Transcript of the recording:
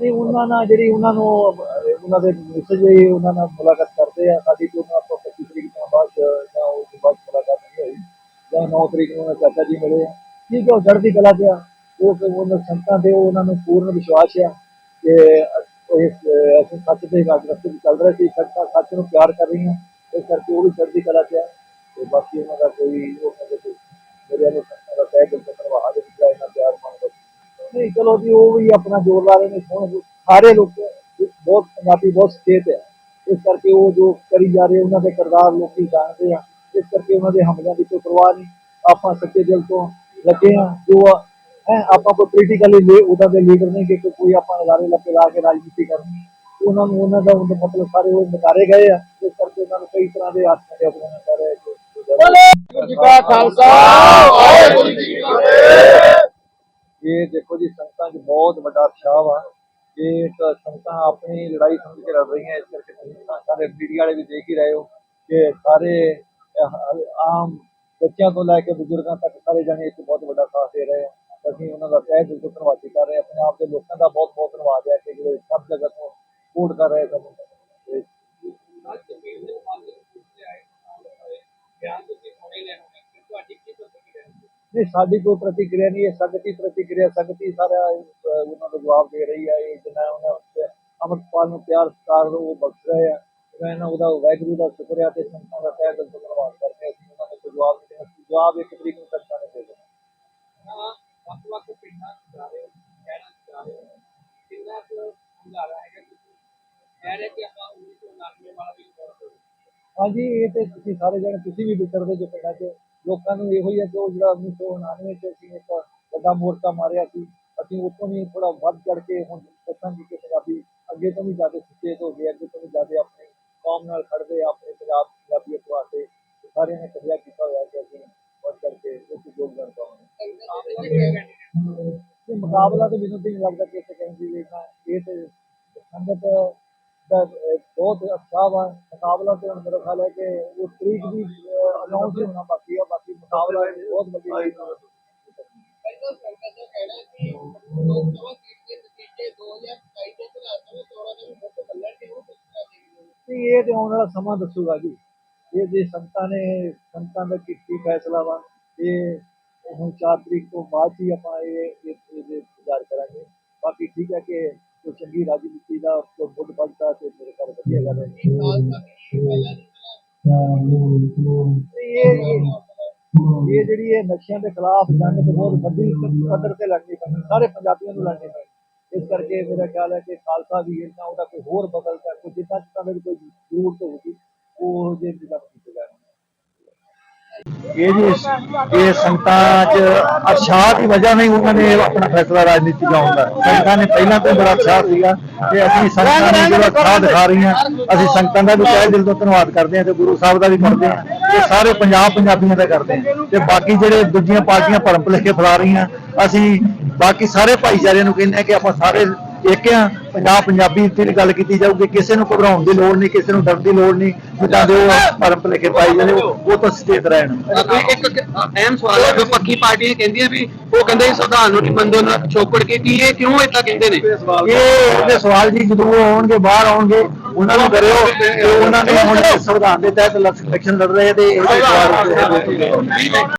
ਨਹੀਂ ਉਹਨਾਂ ਨਾਲ ਜਿਹੜੀ ਉਹਨਾਂ ਨੂੰ, ਉਹਨਾਂ ਦੇ ਮੈਸੇਜ ਵੀ ਉਹਨਾਂ ਨਾਲ ਮੁਲਾਕਾਤ ਕਰਦੇ ਆ। ਸਾਡੀ ਤੋਂ ਉਹਨਾਂ ਆਪਾਂ 25 ਤਰੀਕ ਤੋਂ ਬਾਅਦ ਜਾਂ ਉਸ ਤੋਂ ਬਾਅਦ ਮੁਲਾਕਾਤ ਨਹੀਂ ਹੋਈ। ਜਾਂ 9 ਤਰੀਕ ਨੂੰ ਚਾਚਾ ਜੀ ਮਿਲੇ ਆ। ਠੀਕ ਹੈ ਉਹ ਚੜ੍ਹਦੀ ਕਲਾ ਤੇ ਆ। ਉਹ ਕਿ ਉਹਨਾਂ ਸੰਤਾਂ ਤੇ ਉਹਨਾਂ ਨੂੰ ਪੂਰਨ ਵਿਸ਼ਵਾਸ ਆ ਕਿ ਇਸ, ਅਸੀਂ ਸੱਚ ਦੇ ਰਾਜ ਰਸਤੇ ਤੇ ਚੱਲ ਰਹੇ ਸੀ ਸੱਚਾ ਸੱਚ ਨੂੰ ਪਿਆਰ ਕਰ ਰਹੀਆਂ। ਇਸ ਕਰਕੇ ਉਹ ਵੀ ਚੜ੍ਹਦੀ ਕਲਾ ਤੇ ਆ। ਤੇ ਬਾਕੀ ਉਹਨਾਂ ਦਾ ਕੋਈ ਉਹ ਕਹਿੰਦੇ ਮੇਰੇ ਨੂੰ ਸੰਤਾਂ ਦਾ ਤਹਿ ਦਿਲ ਤੋਂ ਧੰਨਵਾਦ ਹੈ ਕਿ ਇਹਨਾਂ ਪਿਆਰ ਮੰਗਦਾ ਨਹੀਂ, ਚਲੋ ਜੀ, ਉਹ ਵੀ ਆਪਣਾ ਜ਼ੋਰ ਲਾ ਰਹੇ ਨੇ ਸੋਹਣ ਸਾਰੇ ਲੋਕ ਬਹੁਤ ਪੰਜਾਬੀ ਬਹੁਤ ਸਚੇਤ ਹੈ। ਇਸ ਕਰਕੇ ਉਹ ਜੋ ਕਰੀ ਜਾ ਰਹੇ, ਉਹਨਾਂ ਦੇ ਕਿਰਦਾਰ ਲੋਕੀ ਜਾਣਦੇ ਆ। ਇਸ ਕਰਕੇ ਉਹਨਾਂ ਦੇ ਹਮਲਿਆਂ ਦੀ ਕੋਈ ਪਰਵਾਹ ਨਹੀਂ। ਆਪਾਂ ਸੱਚੇ ਦਿਲ ਤੋਂ ਲੱਗੇ ਆ। ਜੋ ਹੈ, ਆਪਾਂ ਕੋਈ ਪੋਲੀਟੀਕਲੀ ਉਹਦਾ ਦੇ ਲੀਡਰ ਨਹੀਂ ਕਿ ਕੋਈ ਆਪਾਂ ਨਜ਼ਾਰੇ ਲੱਗੇ ਲਾ ਕੇ ਰਾਜਨੀਤੀ ਕਰਨੀ। ਉਹਨਾਂ ਨੂੰ, ਉਹਨਾਂ ਦਾ ਉਹਦਾ ਮਤਲਬ ਸਾਰੇ ਉਹ ਨਕਾਰੇ ਗਏ ਆ। ਇਸ ਕਰਕੇ ਉਹਨਾਂ ਨੂੰ ਕਈ ਤਰ੍ਹਾਂ ਦੇ ਹੱਥ ਦੇ ਆਪਣੇ ਕਰ ਜੀ ਕਾ ਖਾਲਸਾ, ਵਾਹਿਗੁਰੂ ਜੀ ਕੀ ਫਤਿਹ। ਇਹ ਦੇਖੋ ਜੀ ਸੰਗਤਾਂ 'ਚ ਬਹੁਤ ਵੱਡਾ ਉਤਸ਼ਾਹ ਵਾ ਇਹ ਇੱਕ ਸੰਗਤਾਂ ਆਪਣੀ ਲੜਾਈ ਸਮਝ ਕੇ ਲੜ ਰਹੀਆਂ, ਇਸ ਕਰਕੇ ਤੁਸੀਂ ਸਾਰੇ ਮੀਡੀਆ ਵਾਲੇ ਵੀ ਦੇਖ ਹੀ ਰਹੇ ਹੋ ਕਿ ਸਾਰੇ ਆਮ ਬੱਚਿਆਂ ਤੋਂ ਲੈ ਕੇ ਬਜ਼ੁਰਗਾਂ ਤੱਕ ਸਾਰੇ ਜਣੇ ਇੱਕ ਬਹੁਤ ਵੱਡਾ ਸਾਥ ਦੇ ਰਹੇ ਆ। ਅਸੀਂ ਉਹਨਾਂ ਦਾ ਤਹਿ ਦਿਲ ਤੋਂ ਧੰਨਵਾਦੀ ਕਰ ਰਹੇ ਹਾਂ ਪੰਜਾਬ ਦੇ ਲੋਕਾਂ ਦਾ ਬਹੁਤ ਬਹੁਤ ਧੰਨਵਾਦ ਹੈ ਕਿ ਜਿਹੜੇ ਸਭ ਜਗ੍ਹਾ ਤੋਂ ਸਪੋਰਟ ਕਰ ਰਹੇ ਸਾਨੂੰ। ਨਹੀਂ ਸਾਡੀ ਕੋਈ ਪ੍ਰਤੀਕਿਰਿਆ ਨਹੀਂ ਹੈ ਸੰਗਤ ਦੀ ਪ੍ਰਤੀਕਿਰਿਆ ਸੰਗਤ ਸਾਰਾ ਉਹਨਾਂ ਨੂੰ ਜਵਾਬ ਦੇ ਰਹੀ ਹੈ ਇਹ ਜਿੰਨਾ ਉਹਨਾਂ ਅਮਰਪਾਲ ਨੂੰ ਪਿਆਰ ਸਤਿਕਾਰ ਉਹ ਬਖਸ਼ ਰਹੇ ਆ ਮੈਂ ਇਹਨਾਂ ਉਹਦਾ ਵਾਹਿਗੁਰੂ ਦਾ ਸ਼ੁਕਰ ਹੈ ਤੇ ਸੰਤਾਂ ਦਾ ਤਹਿ ਦਿਲ ਤੋਂ ਧੰਨਵਾਦ ਕਰਦੇ। ਅਸੀਂ ਉਹਨਾਂ ਨੂੰ ਜਵਾਬ ਦੇਣਾ ਜਵਾਬ ਇੱਕ ਤਰੀਕ ਨੂੰ ਸੰਤਾਂ ਨੇ ਦੇ ਦੇਣਾ ਵੱਖ-ਵੱਖ ਪਿੰਡਾਂ ਚ ਜਾ ਰਹੇ ਹੋ ਕਹਿਣਾ ਚਾਹ ਰਹੇ ਕਿੰਨਾ ਕੁ ਹੰਗਾਰਾ ਹੈਗਾ ਕਹਿ ਰਹੇ ਕਿ ਆਪਾਂ 1999 ਵਾਲਾ ਵੀ ਹਾਂਜੀ ਇਹ ਤੇ ਤੁਸੀਂ ਸਾਰੇ ਜਣੇ ਤੁਸੀਂ ਵੀ ਵਿਚਰਦੇ ਜੋ ਪਿੰਡਾਂ 'ਚ। ਲੋਕਾਂ ਨੂੰ ਇਹੋ ਹੀ ਹੈ ਕਿ ਉਹ ਜਿਹੜਾ 1999 'ਚ ਅਸੀਂ ਇੱਕ ਵੱਡਾ ਮੋਰਚਾ ਮਾਰਿਆ ਸੀ। ਅਸੀਂ ਉੱਥੋਂ ਵੀ ਥੋੜਾ ਵੱਧ ਚੜ ਕੇ ਹੁਣ ਦੱਸਾਂਗੇ ਕਿ ਪੰਜਾਬੀ ਅੱਗੇ ਤੋਂ ਵੀ ਜ਼ਿਆਦਾ ਸੁਚੇਤ ਹੋ ਗਏ, ਅੱਗੇ ਤੋਂ ਵੀ ਜ਼ਿਆਦਾ ਆਪਣੀ ਕੌਮ ਨਾਲ ਖੜਦੇ ਆਪਣੇ ਪੰਜਾਬ ਪੰਜਾਬੀਅਤ ਵਾਸਤੇ ਸਾਰਿਆਂ ਨੇ ਕਰਿਆ ਕੀਤਾ ਹੋਇਆ ਕਿ ਅਸੀਂ ਵੱਧ ਚੜ ਕੇ ਇਸ ਯੋਗਦਾਨ ਪਾਵਾਂਗੇ। ਇਹ ਮੁਕਾਬਲਾ ਤੇ ਮੈਨੂੰ ਤਾਂ ਨਹੀਂ ਲੱਗਦਾ ਕਿ ਇੱਥੇ ਕਹਿੰਦੀ ਵੀ ਇਹ ਤੇ ਸੰਗਤ ਦਾ ਬਹੁਤ ਅੱਛਾ ਵਾ। ਮੁਕਾਬਲਾ ਤੇ ਹੁਣ ਮੇਰਾ ਖਿਆਲ ਹੈ ਕਿ ਉਹ ਤਰੀਕ ਵੀ ਅਨਾਉਂਸ ਹੋਣਾ ਬਾਕੀ ਆ। ਬਹੁਤ ਵਧੀਆ ਹੈ ਪਹਿਲਾਂ ਸੰਗਤ ਦਾ ਕਹਿਣਾ ਹੈ ਕਿ ਲੋਕ ਸਭਾ ਸੀਟ ਦੇ ਨਤੀਜੇ 2027 ਦੇ ਵਿਧਾਨ ਸਭਾ ਚੋਣਾਂ ਦੇ ਵੀ ਮੁੱਖ ਬੱਲਣ ਤੇ ਉਹ ਕਿਸ ਤਰ੍ਹਾਂ ਦੇਖਦੇ ਹੋ? ਨਹੀਂ ਇਹ ਤੇ ਆਉਣ ਵਾਲਾ ਸਮਾਂ ਦੱਸੂਗਾ ਜੀ। ਇਹ ਜੇ ਸੰਗਤਾਂ ਨੇ ਸੰਗਤਾਂ ਦਾ ਕੀ ਕੀ ਫੈਸਲਾ ਵਾ ਇਹ ਹੁਣ 4 ਤਰੀਕ ਤੋਂ ਬਾਅਦ ਹੀ ਆਪਾਂ ਇਹ ਇਹ ਇਹਦੇ ਵਿਚਾਰ ਕਰਾਂਗੇ। ਬਾਕੀ ਠੀਕ ਹੈ ਕਿ ਕੋਈ ਚੰਗੀ ਰਾਜਨੀਤੀ ਦਾ ਕੋਈ ਮੁੱਢ ਵੱਧਦਾ ਤੇ ਮੇਰੇ ਘਰ ਵਧੀਆ ਗੱਲ ਹੈ। ਇਹ ਇਹ ਜਿਹੜੀ ਇਹ ਨਸ਼ਿਆਂ ਦੇ ਖਿਲਾਫ ਜੰਗ ਤੇ ਬਹੁਤ ਵੱਡੀ ਪੱਧਰ ਤੇ ਲੜਨੀ ਪੈਣੀ ਸਾਰੇ ਪੰਜਾਬੀਆਂ ਨੂੰ ਲੜਨੀ ਪੈਣੀ ਇਸ ਕਰਕੇ ਮੇਰਾ ਖਿਆਲ ਹੈ ਕਿ ਖਾਲਸਾ ਵੀ ਇਹਨਾਂ ਉਹਦਾ ਕੋਈ ਹੋਰ ਬਦਲ ਕਰ, ਕੋਈ ਜਿੱਦਾਂ ਜਿੱਦਾਂ ਮੇਰੀ ਕੋਈ ਜ਼ਰੂਰਤ ਹੋਊਗੀ, ਉਹ ਜੇ ਜਿੱਦਾਂ ਇਹ ਜੀ ਇਹ ਸੰਗਤਾਂ 'ਚ ਉਤਸ਼ਾਹ ਦੀ ਵਜ੍ਹਾ ਨਹੀਂ ਉਹਨਾਂ ਨੇ ਆਪਣਾ ਫੈਸਲਾ ਰਾਜਨੀਤੀ ਲਾਉਣ ਦਾ ਸੰਗਤਾਂ ਨੇ ਪਹਿਲਾਂ ਤੋਂ ਬੜਾ ਉਤਸ਼ਾਹ ਸੀਗਾ ਤੇ ਅਸੀਂ ਸੰਗਤਾਂ ਨੂੰ ਜਿਹੜਾ ਉਤਸ਼ਾਹ ਦਿਖਾ ਰਹੀਆਂ, ਅਸੀਂ ਸੰਗਤਾਂ ਦਾ ਵੀ ਤਹਿ ਦਿਲ ਤੋਂ ਧੰਨਵਾਦ ਕਰਦੇ ਹਾਂ ਤੇ ਗੁਰੂ ਸਾਹਿਬ ਦਾ ਵੀ ਕਰਦੇ ਹਾਂ ਤੇ ਸਾਰੇ ਪੰਜਾਬ ਪੰਜਾਬੀਆਂ ਦਾ ਕਰਦੇ ਹਾਂ ਤੇ ਬਾਕੀ ਜਿਹੜੇ ਦੂਜੀਆਂ ਪਾਰਟੀਆਂ ਭਰਮ ਭੁਲੇਖੇ ਫੈਲਾ ਰਹੀਆਂ, ਅਸੀਂ ਬਾਕੀ ਸਾਰੇ ਭਾਈਚਾਰਿਆਂ ਨੂੰ ਕਹਿੰਦੇ ਹਾਂ ਕਿ ਆਪਾਂ ਸਾਰੇ ਇੱਕ ਆ ਪੰਜਾਬ ਪੰਜਾਬੀ ਦੀ ਗੱਲ ਕੀਤੀ ਜਾਊਗੀ ਕਿਸੇ ਨੂੰ ਘਬਰਾਉਣ ਦੀ ਲੋੜ ਨਹੀਂ ਕਿਸੇ ਨੂੰ ਡਰਨ ਦੀ ਲੋੜ ਨਹੀਂ ਜਿੱਦਾਂ ਦੇ ਉਹ ਭਰਮ ਭੁਲੇਖੇ ਪਾਈ ਜਾਂਦੇ ਉਹ ਉਹ ਤਾਂ ਸਚੇਤ ਰਹਿਣ। ਇੱਕ ਇੱਕ ਅਹਿਮ ਸਵਾਲ ਹੈ ਜੋ ਪੱਕੀ ਪਾਰਟੀਆਂ ਕਹਿੰਦੀਆਂ ਵੀ ਉਹ ਕਹਿੰਦੇ ਸੰਵਿਧਾਨ ਨੂੰ ਨਹੀਂ ਮੰਨਦੇ ਉਹਨਾਂ ਛੋਪੜ ਕੇ ਕੀ ਇਹ ਕਿਉਂ ਏਦਾਂ ਕਹਿੰਦੇ ਨੇ? ਇਹ ਉਹਦੇ ਸਵਾਲ ਜੀ ਜਦੋਂ ਉਹ ਆਉਣਗੇ ਬਾਹਰ ਆਉਣਗੇ ਉਹਨਾਂ ਨੂੰ ਕਰਿਓ ਉਹਨਾਂ ਨੇ ਹੁਣ ਸੰਵਿਧਾਨ ਦੇ ਤਹਿਤ ਇਲੈਕਸ਼ਨ ਲੜ ਰਹੇ ਤੇ ਇਹਦੇ ਸਵਾਲ ਉੱਤੇ